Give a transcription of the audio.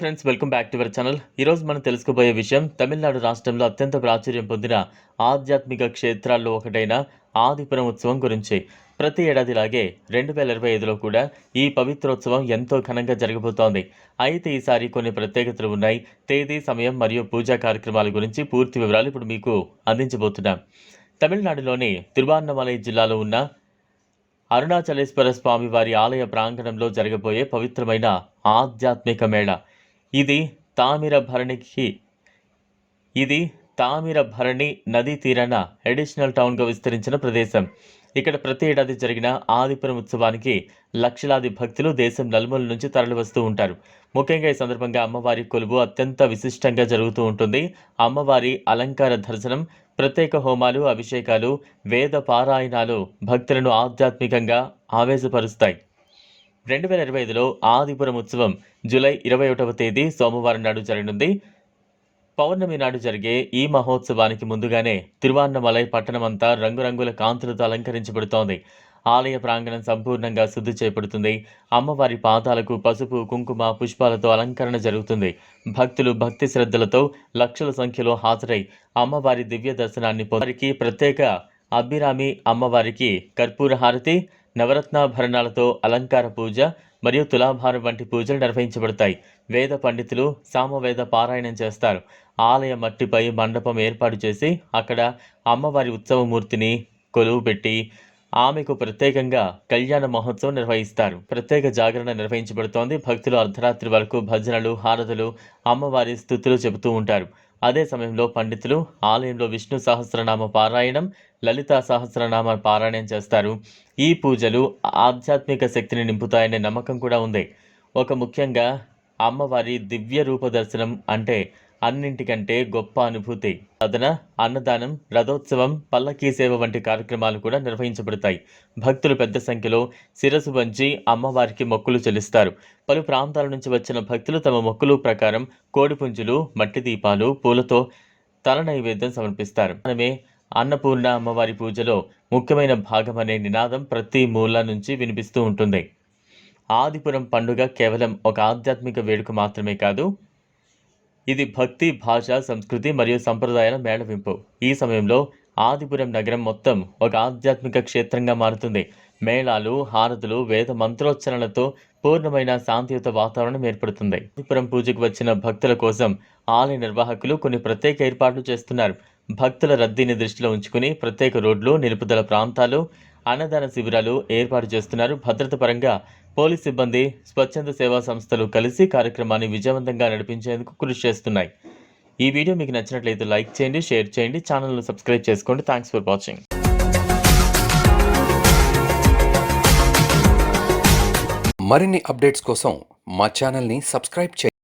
Friends welcome back to our channel ఈరోజు మనం తెలుసుకోబోయే విషయం తమిళనాడు రాష్ట్రంలో అత్యంత ప్రాచుర్యం పొందిన ఆధ్యాత్మిక క్షేత్రాల్లో ఒకటైన ఆదిపురం ఉత్సవం గురించి. ప్రతి ఏడాదిలాగే రెండు వేల ఇరవై ఐదులో కూడా ఈ పవిత్రోత్సవం ఎంతో ఘనంగా జరగబోతోంది. అయితే ఈసారి కొన్ని ప్రత్యేకతలు ఉన్నాయి. తేదీ సమయం మరియు పూజా కార్యక్రమాల గురించి పూర్తి వివరాలు ఇప్పుడు మీకు అందించబోతున్నాం. తమిళనాడులోని తిరువాన్నమలై జిల్లాలో ఉన్న అరుణాచలేశ్వర స్వామి వారి ఆలయ ప్రాంగణంలో జరగబోయే పవిత్రమైన ఆధ్యాత్మిక మేళ. ఇది తామిరభరణికి ఇది తామిరభరణి నదీ తీరాన అడిషనల్ టౌన్గా విస్తరించిన ప్రదేశం. ఇక్కడ ప్రతి ఏడాది జరిగిన ఆదిపురం ఉత్సవానికి లక్షలాది భక్తులు దేశం నలుమూల నుంచి తరలివస్తూ ఉంటారు. ముఖ్యంగా ఈ సందర్భంగా అమ్మవారి కొలువు అత్యంత విశిష్టంగా జరుగుతూ ఉంటుంది. అమ్మవారి అలంకార దర్శనం ప్రత్యేక హోమాలు అభిషేకాలు వేద పారాయణాలు భక్తులను ఆధ్యాత్మికంగా ఆవేశపరుస్తాయి. రెండు వేల ఇరవై ఐదులో ఆదిపురం ఉత్సవం జూలై ఇరవై ఒకటవ తేదీ సోమవారం నాడు జరగనుంది. పౌర్ణమి నాడు జరిగే ఈ మహోత్సవానికి ముందుగానే తిరువాన్నమలై పట్టణమంతా రంగురంగుల కాంతులతో అలంకరించబడుతోంది. ఆలయ ప్రాంగణం సంపూర్ణంగా శుద్ధి చేపడుతుంది. అమ్మవారి పాదాలకు పసుపు కుంకుమ పుష్పాలతో అలంకరణ జరుగుతుంది. భక్తులు భక్తి శ్రద్ధలతో లక్షల సంఖ్యలో హాజరై అమ్మవారి దివ్య దర్శనాన్ని పొందరికి ప్రత్యేక అభిరామి అమ్మవారికి కర్పూర హారతి నవరత్నాభరణాలతో అలంకార పూజ మరియు తులాభారం వంటి పూజలు నిర్వహించబడతాయి. వేద పండితులు సామవేద పారాయణం చేస్తారు. ఆలయ మట్టిపై మండపం ఏర్పాటు చేసి అక్కడ అమ్మవారి ఉత్సవమూర్తిని కొలువు పెట్టి ఆమెకు ప్రత్యేకంగా కళ్యాణ మహోత్సవం నిర్వహిస్తారు. ప్రత్యేక జాగరణ నిర్వహించబడుతోంది. భక్తులు అర్ధరాత్రి వరకు భజనలు హారతులు అమ్మవారి స్థుతులు చెబుతూ ఉంటారు. అదే సమయంలో పండితులు ఆలయంలో విష్ణు సహస్రనామ పారాయణం లలిత సహస్రనామ పారాయణం చేస్తారు. ఈ పూజలు ఆధ్యాత్మిక శక్తిని నింపుతాయనే నమ్మకం కూడా ఉంది. ఒక ముఖ్యంగా అమ్మవారి దివ్య రూప దర్శనం అంటే అన్నింటికంటే గొప్ప అనుభూతి. అదన అన్నదానం రథోత్సవం పల్లకీ సేవ వంటి కార్యక్రమాలు కూడా నిర్వహించబడతాయి. భక్తులు పెద్ద సంఖ్యలో శిరసు వంచి అమ్మవారికి మొక్కులు చెల్లిస్తారు. పలు ప్రాంతాల నుంచి వచ్చిన భక్తులు తమ మొక్కులు ప్రకారం కోడిపుంజులు మట్టి దీపాలు పూలతో తల నైవేద్యం సమర్పిస్తారు. మనమే అన్నపూర్ణ అమ్మవారి పూజలో ముఖ్యమైన భాగం అనే నినాదం ప్రతి మూల నుంచి వినిపిస్తూ ఉంటుంది. ఆదిపురం పండుగ కేవలం ఒక ఆధ్యాత్మిక వేడుక మాత్రమే కాదు ఇది భక్తి భాష సంస్కృతి మరియు సంప్రదాయాల మేళవింపు. ఈ సమయంలో ఆదిపురం నగరం మొత్తం ఒక ఆధ్యాత్మిక క్షేత్రంగా మారుతుంది. మేళాలు హారతులు వేద మంత్రోచ్చరణలతో పూర్ణమైన శాంతియుత వాతావరణం ఏర్పడుతుంది. ఆదిపురం పూజకు వచ్చిన భక్తుల కోసం ఆలయ నిర్వాహకులు కొన్ని ప్రత్యేక ఏర్పాట్లు చేస్తున్నారు. భక్తుల రద్దీని దృష్టిలో ఉంచుకుని ప్రత్యేక రోడ్లు నిలుపుదల ప్రాంతాలు అన్నదాన శిబిరాలు ఏర్పాటు చేస్తున్నారు. భద్రత పరంగా పోలీస్ సిబ్బంది స్వచ్ఛంద సేవా సంస్థలు కలిసి కార్యక్రమాన్ని విజయవంతంగా నడిపించేందుకు కృషి చేస్తున్నాయి. ఈ వీడియో మీకు నచ్చినట్లయితే లైక్ చేయండి షేర్ చేయండి ఛానల్ను సబ్స్క్రైబ్ చేసుకోండి. Thanks for watching. మరిన్ని అప్డేట్స్ కోసం మా ఛానల్ని సబ్స్క్రైబ్ చేయండి.